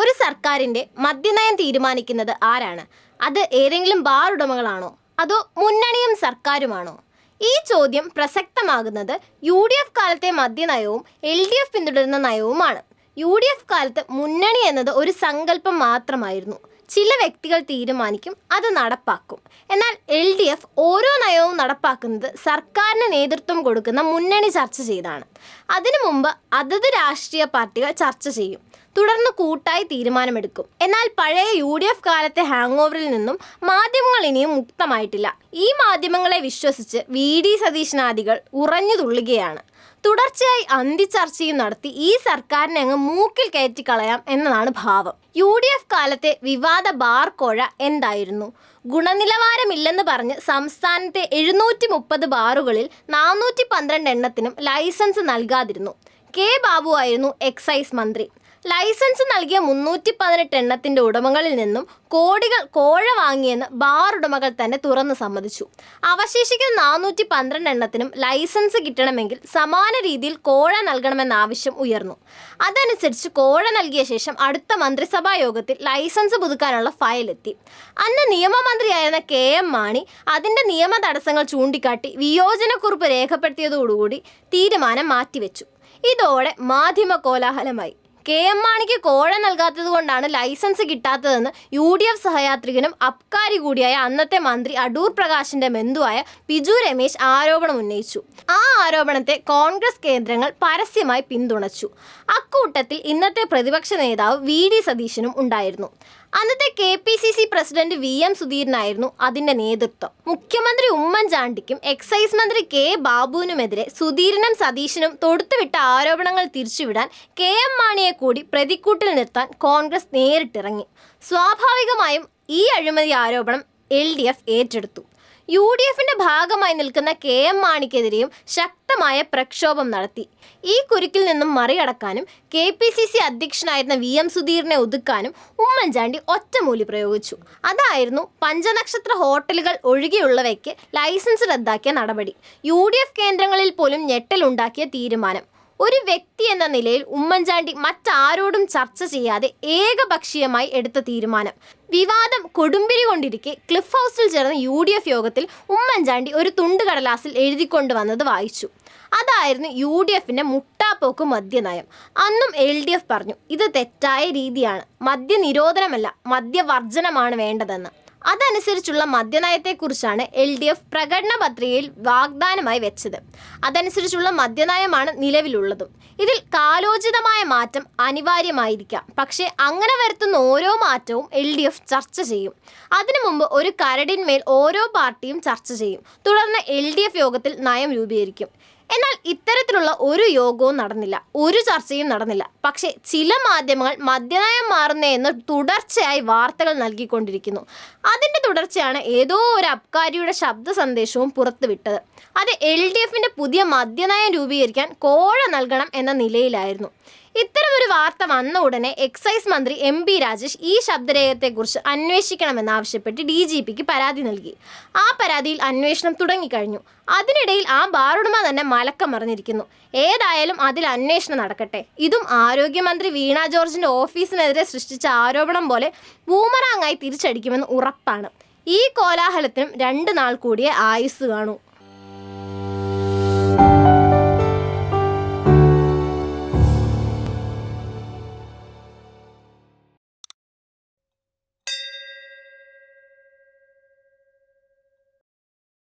ഒരു സർക്കാരിന്റെ മദ്യനയം തീരുമാനിക്കുന്നത് ആരാണ്? അത് ഏതെങ്കിലും ബാർ ഉടമകളാണോ? അതോ മുന്നണിയും സർക്കാരുമാണോ? ഈ ചോദ്യം പ്രസക്തമാകുന്നത് യു ഡി എഫ് കാലത്തെ മദ്യനയവും എൽ ഡി എഫ് പിന്തുടരുന്ന നയവുമാണ്. യു ഡി എഫ് കാലത്ത് മുന്നണി എന്നത് ഒരു സങ്കല്പം മാത്രമായിരുന്നു. ചില വ്യക്തികൾ തീരുമാനിക്കും അത് നടപ്പാക്കും. എന്നാൽ എൽ ഡി എഫ് ഓരോ നയവും നടപ്പാക്കുന്നത് സർക്കാരിന് നേതൃത്വം കൊടുക്കുന്ന മുന്നണി ചർച്ച ചെയ്താണ്. അതിനു മുമ്പ് അതത് രാഷ്ട്രീയ പാർട്ടികൾ ചർച്ച ചെയ്യും. തുടർന്ന് കൂട്ടായി തീരുമാനമെടുക്കും. എന്നാൽ പഴയ യു ഡി എഫ് കാലത്തെ ഹാങ് ഓവറിൽ നിന്നും മാധ്യമങ്ങൾ ഇനിയും മുക്തമായിട്ടില്ല. ഈ മാധ്യമങ്ങളെ വിശ്വസിച്ച് വി ഡി സതീശനാദികൾ ഉറഞ്ഞു തുള്ളുകയാണ്. തുടർച്ചയായി അന്തിച്ചർച്ചയും നടത്തി ഈ സർക്കാരിനെ അങ്ങ് മൂക്കിൽ കയറ്റി കളയാം എന്നതാണ് ഭാവം. യു ഡി എഫ് കാലത്തെ വിവാദ ബാർ കോഴ എന്തായിരുന്നു? ഗുണനിലവാരമില്ലെന്ന് പറഞ്ഞ് സംസ്ഥാനത്തെ എഴുന്നൂറ്റി മുപ്പത് ബാറുകളിൽ നാനൂറ്റി പന്ത്രണ്ട് എണ്ണത്തിനും ലൈസൻസ് നൽകാതിരുന്നു. കെ ബാബു ആയിരുന്നു എക്സൈസ് മന്ത്രി. ലൈസൻസ് നൽകിയ മുന്നൂറ്റി പതിനെട്ട് എണ്ണത്തിന്റെ ഉടമകളിൽ നിന്നും കോടികൾ കോഴ വാങ്ങിയെന്ന് ബാർ ഉടമകൾ തന്നെ തുറന്ന് സമ്മതിച്ചു. അവശേഷിക്കുന്ന നാനൂറ്റി പന്ത്രണ്ട് എണ്ണത്തിനും ലൈസൻസ് കിട്ടണമെങ്കിൽ സമാന രീതിയിൽ കോഴ നൽകണമെന്ന ആവശ്യം ഉയർന്നു. അതനുസരിച്ച് കോഴ നൽകിയ ശേഷം അടുത്ത മന്ത്രിസഭാ യോഗത്തിൽ ലൈസൻസ് പുതുക്കാനുള്ള ഫയലെത്തി അന്ന് നിയമമന്ത്രിയായിരുന്ന കെ എം മാണി അതിന്റെ നിയമ തടസ്സങ്ങൾ ചൂണ്ടിക്കാട്ടി വിയോജനക്കുറിപ്പ് രേഖപ്പെടുത്തിയതോടുകൂടി തീരുമാനം മാറ്റിവെച്ചു. ഇതോടെ മാധ്യമ കോലാഹലമായി. കെ എം മാണിക്ക് കോഴ നൽകാത്തത് കൊണ്ടാണ് ലൈസൻസ് കിട്ടാത്തതെന്ന് യു ഡി എഫ് സഹയാത്രികനും അബ്കാരി കൂടിയായ അന്നത്തെ മന്ത്രി അടൂർ പ്രകാശിന്റെ ബന്ധുവായ ബിജു രമേശ് ആരോപണം ഉന്നയിച്ചു. ആ ആരോപണത്തെ കോൺഗ്രസ് കേന്ദ്രങ്ങൾ പരസ്യമായി പിന്തുണച്ചു. അക്കൂട്ടത്തിൽ ഇന്നത്തെ പ്രതിപക്ഷ നേതാവ് വി ഡി സതീശനും ഉണ്ടായിരുന്നു. അന്നത്തെ K P C C president V M സുധീരനായിരുന്നു അതിന്റെ നേതൃത്വം. മുഖ്യമന്ത്രി ഉമ്മൻചാണ്ടിക്കും എക്സൈസ് മന്ത്രി കെ ബാബുവിനുമെതിരെ സുധീരനും സതീശനും തൊടുത്തുവിട്ട ആരോപണങ്ങൾ തിരിച്ചുവിടാൻ കെ എം മാണിയെ കൂടി പ്രതിക്കൂട്ടിൽ നിർത്താൻ കോൺഗ്രസ് നേരിട്ടിറങ്ങി. സ്വാഭാവികമായും ഈ അഴിമതി ആരോപണം എൽ ഡി എഫ് ഏറ്റെടുത്തു. യു ഡി എഫിന്റെ ഭാഗമായി നിൽക്കുന്ന കെ എം മാണിക്കെതിരെയും ശക്തമായ പ്രക്ഷോഭം നടത്തി. ഈ കുരുക്കിൽ നിന്നും മറികടക്കാനും കെ പി സി സി അധ്യക്ഷനായിരുന്ന വി എം സുധീറിനെ ഒതുക്കാനും ഉമ്മൻചാണ്ടി ഒറ്റമൂലി പ്രയോഗിച്ചു. അതായിരുന്നു പഞ്ചനക്ഷത്ര ഹോട്ടലുകൾ ഒഴികെയുള്ളവയ്ക്ക് ലൈസൻസ് റദ്ദാക്കിയ നടപടി. യു ഡി എഫ് കേന്ദ്രങ്ങളിൽ പോലും ഞെട്ടലുണ്ടാക്കിയ തീരുമാനം. ഒരു വ്യക്തി എന്ന നിലയിൽ ഉമ്മൻചാണ്ടി മറ്റാരോടും ചർച്ച ചെയ്യാതെ ഏകപക്ഷീയമായി എടുത്ത തീരുമാനം. വിവാദം കൊടുമ്പിരി കൊണ്ടിരിക്കെ ക്ലിഫ് ഹൗസിൽ ചേർന്ന യു ഡി എഫ് യോഗത്തിൽ ഉമ്മൻചാണ്ടി ഒരു തുണ്ട് കടലാസിൽ എഴുതിക്കൊണ്ടുവന്നത് വായിച്ചു. അതായിരുന്നു യു ഡി എഫിന്റെ മുട്ടാപ്പോക്ക് മദ്യനയം. അന്നും എൽ ഡി എഫ് പറഞ്ഞു ഇത് തെറ്റായ രീതിയാണ്. മദ്യനിരോധനമല്ല മദ്യവർജനമാണ് വേണ്ടതെന്ന്. അതനുസരിച്ചുള്ള മദ്യനയത്തെക്കുറിച്ചാണ് എൽ ഡി എഫ് പ്രകടന പത്രികയിൽ വാഗ്ദാനമായി വെച്ചത്. അതനുസരിച്ചുള്ള മദ്യനയമാണ് നിലവിലുള്ളതും. ഇതിൽ കാലോചിതമായ മാറ്റം അനിവാര്യമായിരിക്കാം. പക്ഷേ അങ്ങനെ വരുത്തുന്ന ഓരോ മാറ്റവും എൽ ഡി എഫ് ചർച്ച ചെയ്യും. അതിനു മുമ്പ് ഒരു കരടിന്മേൽ ഓരോ പാർട്ടിയും ചർച്ച ചെയ്യും. തുടർന്ന് എൽ ഡി എഫ് യോഗത്തിൽ നയം രൂപീകരിക്കും. എന്നാൽ ഇത്തരത്തിലുള്ള ഒരു യോഗവും നടന്നില്ല ഒരു ചർച്ചയും നടന്നില്ല. പക്ഷേ ചില മാധ്യമങ്ങൾ മദ്യനയം മാറുന്നതെന്ന് തുടർച്ചയായി വാർത്തകൾ നൽകിക്കൊണ്ടിരിക്കുന്നു. അതിന്റെ തുടർച്ചയാണ് ഏതോ ഒരു അബ്കാരിയുടെ ശബ്ദ സന്ദേശവും പുറത്തുവിട്ടത്. അത് എൽ ഡി എഫിന്റെ പുതിയ മദ്യനയം രൂപീകരിക്കാൻ കോഴ നൽകണം എന്ന നിലയിലായിരുന്നു. ഇത്തരമൊരു വാർത്ത വന്ന ഉടനെ എക്സൈസ് മന്ത്രി എം പി രാജേഷ് ഈ ശബ്ദരേഖത്തെക്കുറിച്ച് അന്വേഷിക്കണമെന്നാവശ്യപ്പെട്ട് ഡി ജി പിക്ക് പരാതി നൽകി. ആ പരാതിയിൽ അന്വേഷണം തുടങ്ങിക്കഴിഞ്ഞു. അതിനിടയിൽ ആ ബാറുടമ തന്നെ മലക്കം മറിഞ്ഞിരിക്കുന്നു ഏതായാലും അതിൽ അന്വേഷണം നടക്കട്ടെ. ഇതും ആരോഗ്യമന്ത്രി വീണ ജോർജിന്റെ ഓഫീസിനെതിരെ സൃഷ്ടിച്ച ആരോപണം പോലെ ബൂമറാങ്ങായി തിരിച്ചടിക്കുമെന്ന് ഉറപ്പാണ്. ഈ കോലാഹലത്തിനും രണ്ട് നാൾ കൂടിയേ ആയുസ് കാണൂ.